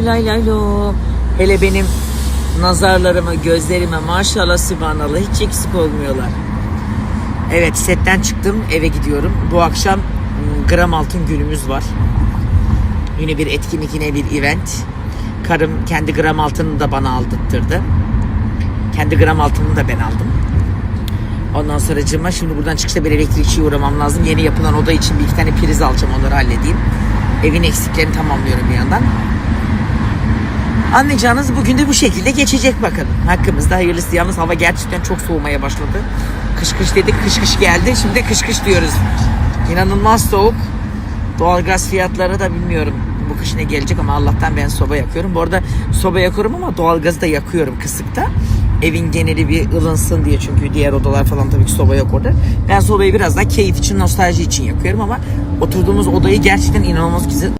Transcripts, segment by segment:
lay lay lo. Hele benim nazarlarıma, gözlerime maşallah sübhanallah hiç eksik olmuyorlar. Evet setten çıktım eve gidiyorum. Bu akşam m, gram altın günümüz var. Yine bir etkinlik yine bir event. Karım kendi gram altınını da bana aldırttırdı. Kendi gram altınını da ben aldım. Ondan sonra şimdi buradan çıkışta bir elektrikçiye uğramam lazım. Yeni yapılan oda için bir iki tane priz alacağım onları halledeyim. Evin eksiklerini tamamlıyorum bir yandan. Anlayacağınız bugün de bu şekilde geçecek bakalım. Hakkımızda hayırlısı. Yalnız hava gerçekten çok soğumaya başladı. Kış kış dedik kış kış geldi. Şimdi kış kış diyoruz. İnanılmaz soğuk. Doğalgaz fiyatları da bilmiyorum bu kış ne gelecek ama Allah'tan ben soba yakıyorum. Bu arada soba yakıyorum ama doğalgazı da yakıyorum kısıkta. Evin geneli bir ılınsın diye çünkü diğer odalar falan tabii ki soba yok orada. Ben sobayı biraz daha keyif için, nostalji için yakıyorum ama oturduğumuz odayı gerçekten inanılmaz güzel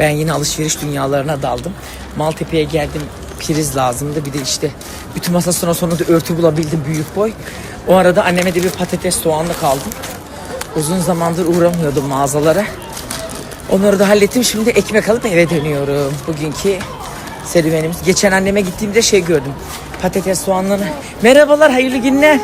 Ben yine alışveriş dünyalarına daldım. Maltepe'ye geldim. Priz lazımdı. Bir de işte bütün masa sonra sonunda örtü bulabildim büyük boy. O arada anneme de bir patates soğanlı kaldım. Uzun zamandır uğramıyordum mağazalara. Onları da hallettim. Şimdi ekmek alıp eve dönüyorum. Bugünkü serüvenimiz. Geçen anneme gittiğimde şey gördüm. Patates soğanlarını. Merhabalar, hayırlı günler.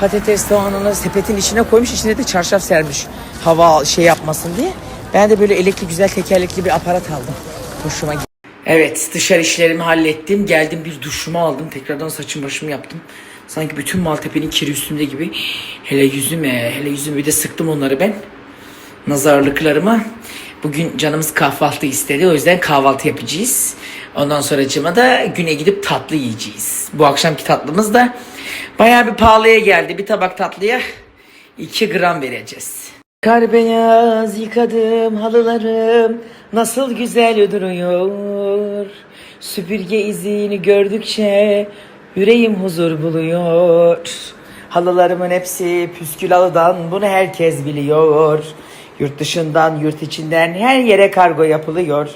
Patates soğanını sepetin içine koymuş. içine de çarşaf sermiş. Hava şey yapmasın diye. Ben de böyle elektrikli güzel tekerlekli bir aparat aldım. Hoşuma gitti. Evet dışarı işlerimi hallettim. Geldim bir duşumu aldım. Tekrardan saçım başımı yaptım. Sanki bütün Maltepe'nin kiri üstümde gibi. Hele yüzüme, hele yüzüme bir de sıktım onları ben. Nazarlıklarıma. Bugün canımız kahvaltı istedi. O yüzden kahvaltı yapacağız. Ondan sonra da güne gidip tatlı yiyeceğiz. Bu akşamki tatlımız da bayağı bir pahalıya geldi. Bir tabak tatlıya 2 gram vereceğiz. Kar beyaz yıkadım halılarım nasıl güzel duruyor. Süpürge izini gördükçe yüreğim huzur buluyor. Halılarımın hepsi püskül halıdan bunu herkes biliyor. Yurt dışından yurt içinden her yere kargo yapılıyor.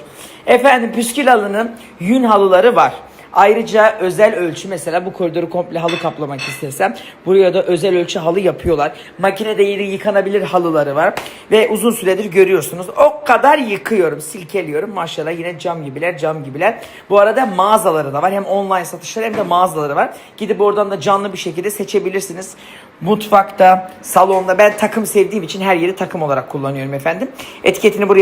Efendim püskül halının yün halıları var. Ayrıca özel ölçü mesela bu koridoru komple halı kaplamak istesem buraya da özel ölçü halı yapıyorlar. Makinede yıkanabilir halıları var ve uzun süredir görüyorsunuz. O kadar yıkıyorum, silkeliyorum. Maşallah yine cam gibiler, cam gibiler. Bu arada mağazaları da var. Hem online satışları hem de mağazaları var. Gidip oradan da canlı bir şekilde seçebilirsiniz. Mutfakta, salonda ben takım sevdiğim için her yeri takım olarak kullanıyorum efendim. Etiketini buraya